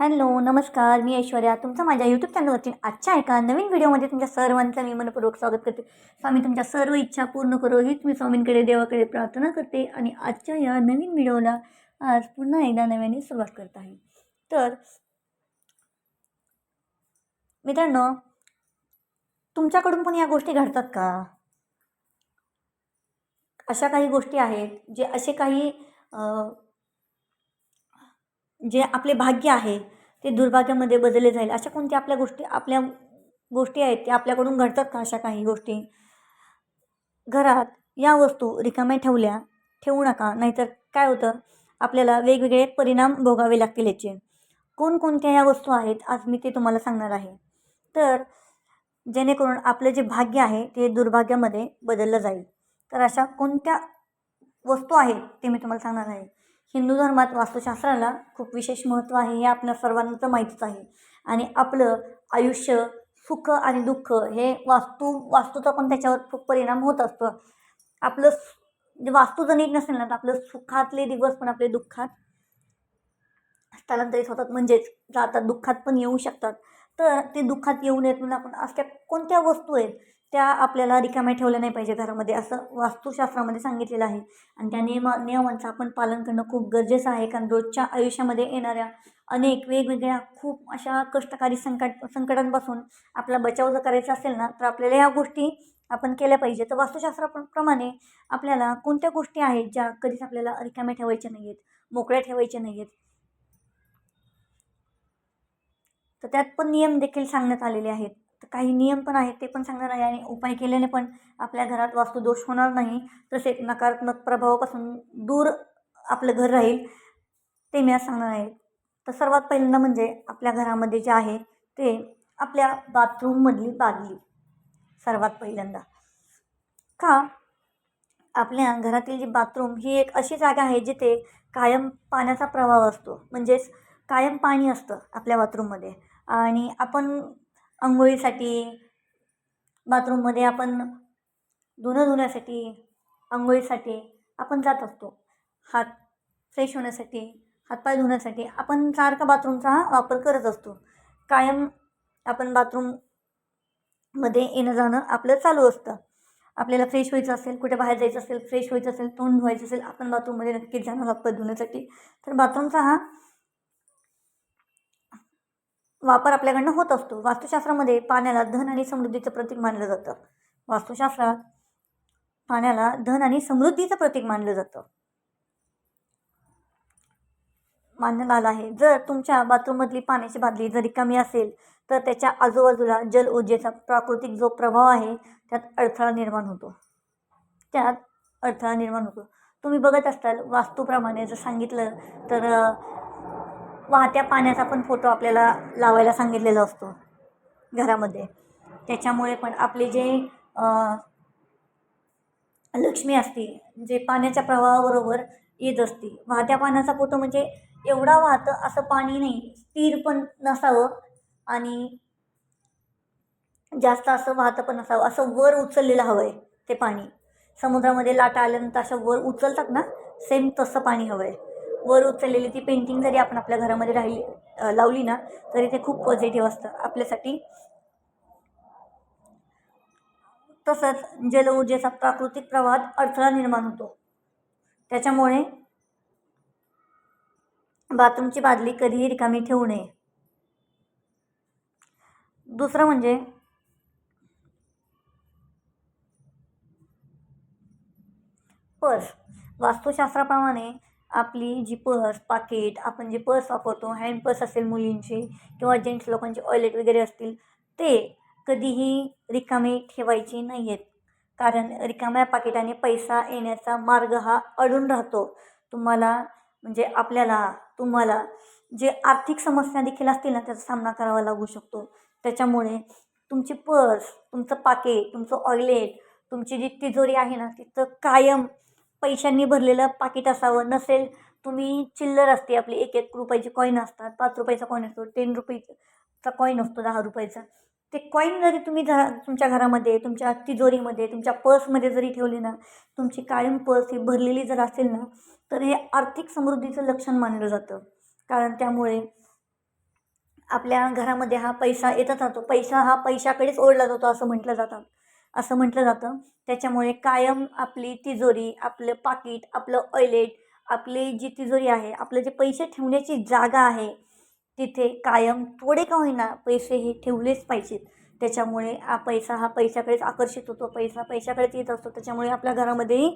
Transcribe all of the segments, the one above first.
Hello नमस्कार मी ऐश्वर्या. तुमचं माझ्या यूट्यूब चॅनलवरती आजच्या एका नवीन व्हिडिओमध्ये तुमच्या सर्वांचं मी मनपूर्वक स्वागत करते. स्वामी तुमच्या सर्व इच्छा पूर्ण करो हीच मी स्वामींकडे देवाकडे प्रार्थना करते आणि आजच्या या नवीन व्हिडिओला आज पुन्हा एकदा नव्याने सुरुवात करत आहे. तर मित्रांनो तुमच्याकडून पण या गोष्टी घडतात का? अशा काही गोष्टी आहेत जे असे काही जे आपले भाग्य आहे ते दुर्भाग्यामध्ये बदलले जाईल. अशा कोणत्या आपल्या गोष्टी आपल्या गोष्टी आहेत त्या आपल्याकडून घडतात का अशा काही गोष्टी? घरात या वस्तू रिकाम्या ठेवल्या ठेवू नका. नाहीतर काय होतं? आपल्याला वेगवेगळे परिणाम भोगावे लागतील याचे. कोणकोणत्या या वस्तू आहेत आज मी ते तुम्हाला सांगणार आहे. तर जेणेकरून आपलं जे भाग्य आहे ते दुर्भाग्यामध्ये बदललं जाईल. तर अशा कोणत्या वस्तू आहेत ते मी तुम्हाला सांगणार आहे. हिंदू धर्मात वास्तुशास्त्राला खूप विशेष महत्त्व आहे हे आपल्या सर्वांना तर माहीतच आहे. आणि आपलं आयुष्य सुख आणि दुःख हे वास्तू वास्तूचा पण त्याच्यावर खूप परिणाम होत असतो. आपलं म्हणजे वास्तू जर नीट नसेल ना तर आपलं सुखातले दिवस पण आपले दुःखात स्थलांतरित होतात. म्हणजेच जातात दुःखात पण येऊ शकतात. तर ते दुःखात येऊ नयेत म्हणून आपण अशा कोणत्या वस्तू आहेत त्या आपल्याला रिकाम्या ठेवल्या नाही पाहिजे घरामध्ये असं वास्तुशास्त्रामध्ये सांगितलेलं आहे. आणि त्या नियमा नियमांचं आपण पालन करणं खूप गरजेचं आहे कारण रोजच्या आयुष्यामध्ये येणाऱ्या अनेक वेगवेगळ्या खूप अशा कष्टकारी संकट संकटांपासून आपला बचाव जर करायचा असेल ना तर आपल्याला ह्या गोष्टी आपण केल्या पाहिजे तर वास्तुशास्त्राप्रमाणे आपल्याला कोणत्या गोष्टी आहेत ज्या कधीच आपल्याला रिकाम्या ठेवायच्या नाही आहेत मोकळ्या ठेवायच्या नाही आहेत तर त्यात पण नियम देखील सांगण्यात आलेले आहेत. तर काही नियम पण आहेत ते पण सांगणार आहे आणि उपाय केल्याने पण आपल्या घरात वास्तुदोष होणार नाही. तसेच नकारात्मक प्रभावापासून दूर आपलं घर राहील ते मी आज सांगणार आहे. तर सर्वात पहिल्यांदा म्हणजे आपल्या घरामध्ये जे आहे ते आपल्या बाथरूममधली बादली. सर्वात पहिल्यांदा. का? आपल्या घरातील जी बाथरूम ही एक अशी जागा आहे जिथे कायम पाण्याचा प्रवाह असतो. म्हणजेच कायम पाणी असतं आपल्या बाथरूममध्ये आणि आपण आंघोळीसाठी बाथरूममध्ये आपण धुणं धुण्यासाठी आंघोळीसाठी आपण जात असतो. हात फ्रेश होण्यासाठी हातपाय धुण्यासाठी आपण सारखा बाथरूमचा हा वापर करत असतो. कायम आपण बाथरूममध्ये येणं जाणं आपलं चालू असतं. आपल्याला फ्रेश व्हायचं असेल कुठे बाहेर जायचं असेल फ्रेश व्हायचं असेल तोंड धुवायचं असेल आपण बाथरूममध्ये नक्कीच जाणार हातपाय धुण्यासाठी. तर बाथरूमचा हा वापर आपल्याकडनं होत असतो. वास्तुशास्त्रामध्ये पाण्याला धन आणि समृद्धीचं प्रतीक मानलं जातं. वास्तुशास्त्रात पाण्याला धन आणि समृद्धीचं प्रतीक मानलं जातं. मानण्यात आलं आहे. जर तुमच्या बाथरूममधली पाण्याची बादली जर रिकामी असेल तर त्याच्या आजूबाजूला जल ऊर्जेचा प्राकृतिक जो प्रभाव आहे त्यात अडथळा निर्माण होतो. त्यात अडथळा निर्माण होतो. तुम्ही बघत असाल वास्तूप्रमाणे जर सांगितलं तर वाहत्या पाण्याचा पण फोटो आपल्याला लावायला सांगितलेला असतो घरामध्ये. त्याच्यामुळे पण आपले जे लक्ष्मी असते जे पाण्याच्या प्रवाहाबरोबर येत असते वाहत्या पाण्याचा फोटो म्हणजे एवढा वाहतं असं पाणी नाही स्थिर पण नसावं आणि जास्त असं वाहतं पण नसावं असं वर उचललेलं हवं आहे ते पाणी. समुद्रामध्ये लाटा आल्यानंतर असं वर उचलतात ना सेम तसं पाणी हवं आहे वर उचललेली ती पेंटिंग जरी आपण आपल्या घरामध्ये राहिली लावली ना तरी ते खूप पॉझिटिव्ह असतं. आपल्यासाठी तसंच जलऊर्जेचा प्राकृतिक प्रवाहात अडथळा निर्माण होतो. त्याच्यामुळे बाथरूमची बादली कधीही रिकामी ठेवू नये. दुसरं म्हणजे पर्स वास्तुशास्त्राप्रमाणे आपली जी पर्स पाकिट आपण जे पर्स वापरतो हँड पर्स असेल मुलींचे किंवा जेंट्स लोकांचे ऑयलेट वगैरे असतील ते कधीही रिकामे ठेवायचे नाही आहेत कारण रिकाम्या पाकिटाने पैसा येण्याचा मार्ग हा अडून राहतो. तुम्हाला म्हणजे आपल्याला तुम्हाला जे आर्थिक समस्या देखील असतील ना त्याचा सामना करावा लागू शकतो. त्याच्यामुळे तुमची पर्स तुमचं पाकिट तुमचं ऑयलेट तुमची जी तिजोरी आहे ना तिथं कायम पैशांनी भरलेलं पाकिट असावं नसेल तुम्ही चिल्लर असते आपली एक एक रुपयाची कॉईन असतात पाच रुपयाचा कॉईन असतो टेन रुपयेचा कॉईन असतो दहा रुपयाचा. ते कॉईन जरी तुम्ही घरा तुमच्या घरामध्ये तुमच्या तिजोरीमध्ये तुमच्या पर्समध्ये जरी ठेवली ना तुमची कायम पर्स ही भरलेली जर असेल ना तर हे आर्थिक समृद्धीचं लक्षण मानलं जातं. कारण त्यामुळे आपल्या घरामध्ये हा पैसा येतच राहतो. पैसा हा पैशाकडेच ओढला जातो असं म्हटलं जातं. असं म्हटलं जातं. त्याच्यामुळे कायम आपली तिजोरी आपलं पाकिट आपलं ऑयलेट आपली जी तिजोरी आहे आपलं जे पैसे ठेवण्याची जागा आहे तिथे कायम थोडे का होईना पैसे हे ठेवलेच पाहिजेत. त्याच्यामुळे हा पैसा हा पैशाकडेच आकर्षित होतो. पैसा पैशाकडेच येत असतो. त्याच्यामुळे आपल्या घरामध्येही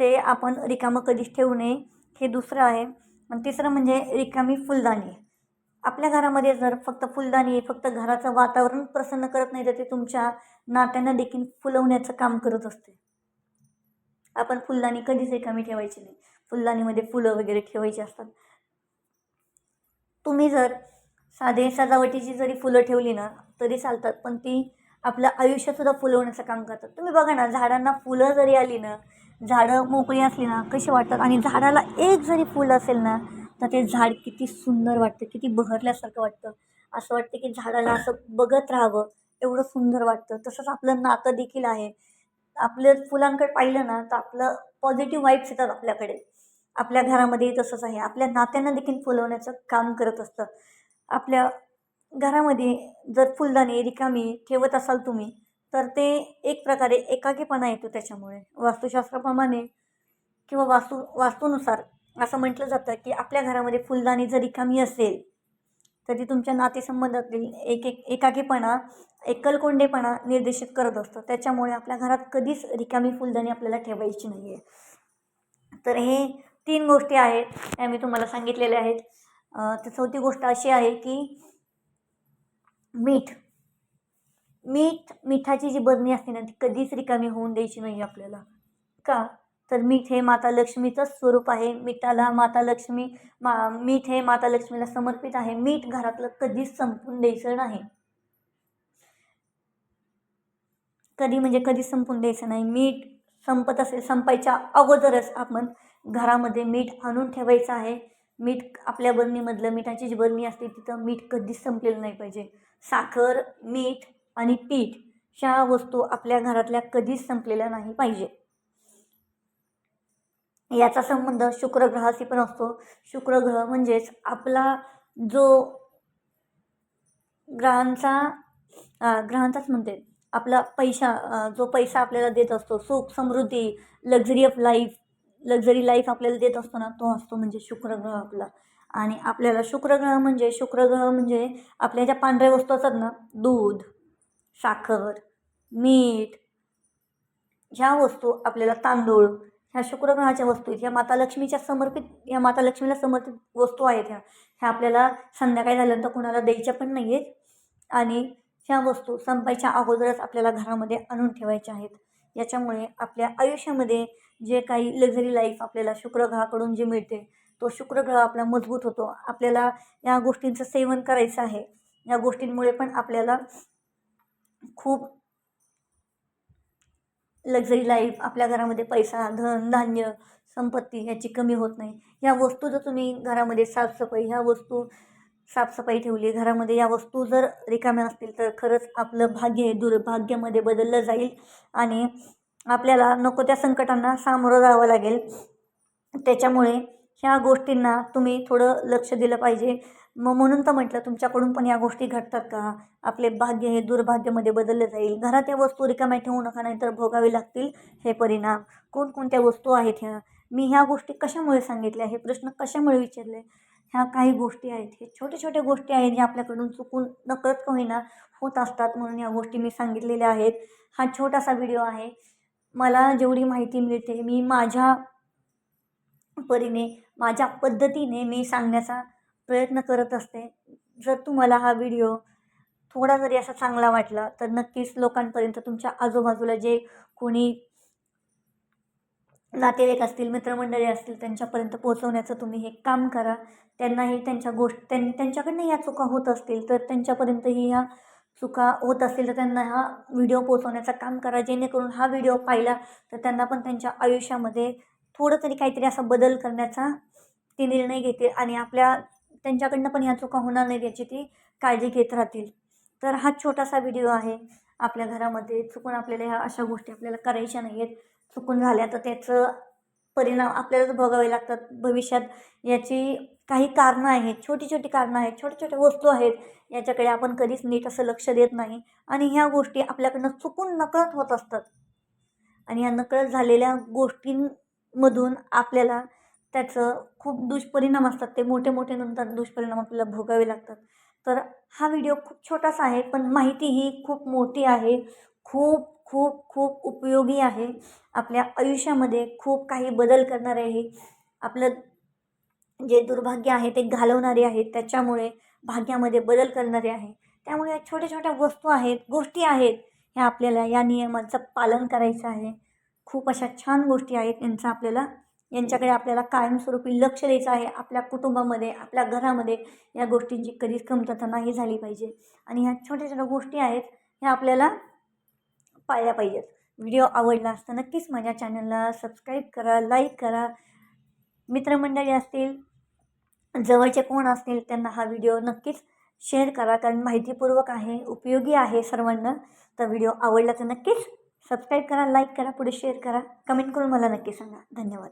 ते आपण रिकामं कधीच ठेवू नये. हे दुसरं आहे. आणि तिसरं म्हणजे रिकामी फुलदाणी. आपल्या घरामध्ये जर फक्त फुलदाणी फक्त घराचं वातावरण प्रसन्न करत नाही तर ते तुमच्या नात्यांना देखील फुलवण्याचं काम करत असते. आपण फुलदाणी कधीच रिकामी ठेवायची नाही. फुलदाणीमध्ये फुलं वगैरे ठेवायची असतात. तुम्ही जर साधे सजावटीची जरी फुलं ठेवली ना तरी चालतात पण ती आपलं आयुष्यसुद्धा फुलवण्याचं काम करतात. तुम्ही बघा ना झाडांना फुलं जरी आली ना झाडं मोकळी असली ना कशी वाटतात? आणि झाडाला एक जरी फुल असेल ना तर ते झाड किती सुंदर वाटतं किती बहरल्यासारखं वाटतं. असं वाटतं की झाडाला असं बघत राहावं एवढं सुंदर वाटतं. तसंच आपलं नातं देखील आहे. आपलं फुलांकडे पाहिलं ना तर आपलं पॉझिटिव्ह वाईब्स येतात आपल्याकडे. आपल्या घरामध्येही तसंच आहे. आपल्या नात्यांना देखील फुलवण्याचं काम करत असतं. आपल्या घरामध्ये जर फुलदाणी रिकामी ठेवत असाल तुम्ही तर ते एक प्रकारे एकाकीपणा येतो त्याच्यामुळे. वास्तुशास्त्राप्रमाणे किंवा वास्तू वास्तूनुसार असं म्हटलं जातं की आपल्या घरामध्ये फुलदाणी जर रिकामी असेल तर ती तुमच्या नातेसंबंधातील एक एक एकाकीपणा एकलकोंडेपणा निर्देशित करत असतो. त्याच्यामुळे आपल्या घरात कधीच रिकामी फुलदाणी आपल्याला ठेवायची नाही आहे तर हे तीन गोष्टी आहेत त्या मी तुम्हाला सांगितलेल्या आहेत. तर चौथी गोष्ट अशी आहे की मीठ. मीठ मिठाची जी बरणी असते ना ती कधीच रिकामी होऊन द्यायची नाही आपल्याला. का? तर मीठ हे माता लक्ष्मीचंच स्वरूप आहे. मिठाला माता लक्ष्मी मा मीठ हे माता लक्ष्मीला समर्पित आहे. मीठ घरातलं कधीच संपून द्यायचं नाही. कधी म्हणजे कधी संपून द्यायचं नाही. मीठ संपत असेल संपायच्या अगोदरच आपण घरामध्ये मीठ आणून ठेवायचं आहे. मीठ आपल्या बरणीमधलं मिठाची जी बरणी असते तिथं मीठ कधीच संपलेलं नाही पाहिजे. साखर मीठ आणि पीठ ह्या वस्तू आपल्या घरातल्या कधीच संपलेल्या नाही पाहिजे. याचा संबंध शुक्रग्रहाशी पण असतो. शुक्रग्रह म्हणजेच आपला जो ग्रहांचा ग्रहांचाच म्हणते. आपला पैसा जो पैसा आपल्याला देत असतो सुख समृद्धी luxury of life luxury life आपल्याला देत असतो ना तो असतो म्हणजे शुक्रग्रह आपला. आणि आपल्याला शुक्रग्रह म्हणजे शुक्रग्रह म्हणजे आपल्या ज्या पांढऱ्या वस्तू असतात ना दूध साखर मीठ ह्या वस्तू आपल्याला तांदूळ ह्या शुक्रग्रहाच्या वस्तू आहेत. ह्या माता लक्ष्मीच्या समर्पित ह्या माता लक्ष्मीला समर्पित वस्तू आहेत ह्या. ह्या आपल्याला संध्याकाळी झाल्यानंतर कोणाला द्यायच्या पण नाही आहेत आणि ह्या वस्तू संपायच्या अगोदरच आपल्याला घरामध्ये आणून ठेवायच्या आहेत. याच्यामुळे आपल्या आयुष्यामध्ये जे काही लक्झरी लाईफ आपल्याला शुक्रग्रहाकडून जे मिळते तो शुक्रग्रह आपला मजबूत होतो. आपल्याला या गोष्टींचं सेवन करायचं आहे. या गोष्टींमुळे पण आपल्याला खूप लक्झरी लाईफ आपल्या घरामध्ये पैसा धन धान्य संपत्ती ह्याची कमी होत नाही. ह्या वस्तू जर तुम्ही घरामध्ये साफसफाई ह्या वस्तू साफसफाई ठेवली घरामध्ये या वस्तू जर रिकाम्या असतील तर खरंच आपलं भाग्य हे दुर्भाग्यामध्ये बदललं जाईल आणि आपल्याला नको त्या संकटांना सामोरं जावं लागेल. त्याच्यामुळे ह्या गोष्टींना तुम्ही थोडं लक्ष दिलं पाहिजे. मग म्हणून तर म्हटलं तुमच्याकडून पण या गोष्टी घडतात का? आपले भाग्य हे दुर्भाग्यामध्ये बदललं जाईल. घरात या वस्तू रिकाम्या ठेवू नका नाहीतर भोगावे लागतील हे परिणाम. कोणकोणत्या वस्तू आहेत ह्या? मी ह्या गोष्टी कशामुळे सांगितल्या? हे प्रश्न कशामुळे विचारले? ह्या काही गोष्टी आहेत. हे छोट्या छोट्या गोष्टी आहेत ज्या आपल्याकडून चुकून नकळत का होईना होत असतात म्हणून ह्या गोष्टी मी सांगितलेल्या आहेत. हा छोटासा व्हिडिओ आहे. मला जेवढी माहिती मिळते मी माझ्या परीने माझ्या पद्धतीने मी सांगण्याचा प्रयत्न करत असते. जर तुम्हाला हा व्हिडिओ थोडा जरी असा चांगला वाटला तर नक्कीच लोकांपर्यंत तुमच्या आजूबाजूला जे कोणी नातेवाईक असतील मित्रमंडळी असतील त्यांच्यापर्यंत पोहोचवण्याचं तुम्ही हे काम करा. त्यांनाही त्यांच्या गोष्ट त्यां त्यांच्याकडनं या चुका होत असतील तर त्यांच्यापर्यंतही ह्या चुका होत असतील तर त्यांना हा व्हिडिओ पोचवण्याचं काम करा. जेणेकरून हा व्हिडिओ पाहिला तर त्यांना पण त्यांच्या आयुष्यामध्ये थोडं तरी काहीतरी असा बदल करण्याचा ते निर्णय घेतील आणि आपल्या त्यांच्याकडनं पण ह्या चुका होणार नाहीत याची ती काळजी घेत राहतील. तर हा छोटासा व्हिडिओ आहे आपल्या घरामध्ये. चुकून आपल्याला ह्या अशा गोष्टी आपल्याला करायच्या नाही आहेत चुकून झाल्या तर त्याचं परिणाम आपल्यालाच भोगावे लागतात. भविष्यात याची काही कारणं आहेत छोटी छोटी कारणं आहेत छोट्या छोट्या वस्तू आहेत याच्याकडे आपण कधीच नीट असं लक्ष देत नाही. आणि ह्या गोष्टी आपल्याकडनं चुकून नकळत होत असतात. आणि ह्या नकळत झालेल्या गोष्टीं मधून आपल्याला त्याचं खूप दुष्परिणाम असतात. ते मोठे मोठे नंतर दुष्परिणाम आपल्याला भोगावे लागतात. तर हा व्हिडिओ खूप छोटासा आहे पण माहिती ही खूप मोठी आहे. खूप खूप खूप उपयोगी आहे. आपल्या आयुष्यामध्ये खूप काही बदल करणारे आहे. आपलं जे दुर्भाग्य आहे ते घालवणारे आहेत त्याच्यामुळे भाग्यामध्ये बदल करणारे आहे. त्यामुळे या छोट्या छोट्या वस्तू आहेत गोष्टी आहेत ह्या आपल्याला या नियमांचं पालन करायचं आहे. खूप अशा छान गोष्टी आहेत. यांचं आपल्याला यांच्याकडे आपल्याला कायमस्वरूपी लक्ष द्यायचं आहे. आपल्या कुटुंबामध्ये आपल्या घरामध्ये या गोष्टींची कधीच कमतरता नाही झाली पाहिजे. आणि ह्या छोट्या छोट्या गोष्टी आहेत ह्या आपल्याला पाळल्या पाहिजेत. व्हिडिओ आवडला असता नक्कीच माझ्या चॅनलला सबस्क्राईब करा लाईक करा. मित्रमंडळी असतील जवळचे कोण असतील त्यांना हा व्हिडिओ नक्कीच शेअर करा. कारण माहितीपूर्वक आहे उपयोगी आहे सर्वांना. तर व्हिडिओ आवडला तर नक्कीच सबस्क्राईब करा लाईक करा पुढे शेअर करा. कमेंट करून मला नक्की सांगा. धन्यवाद.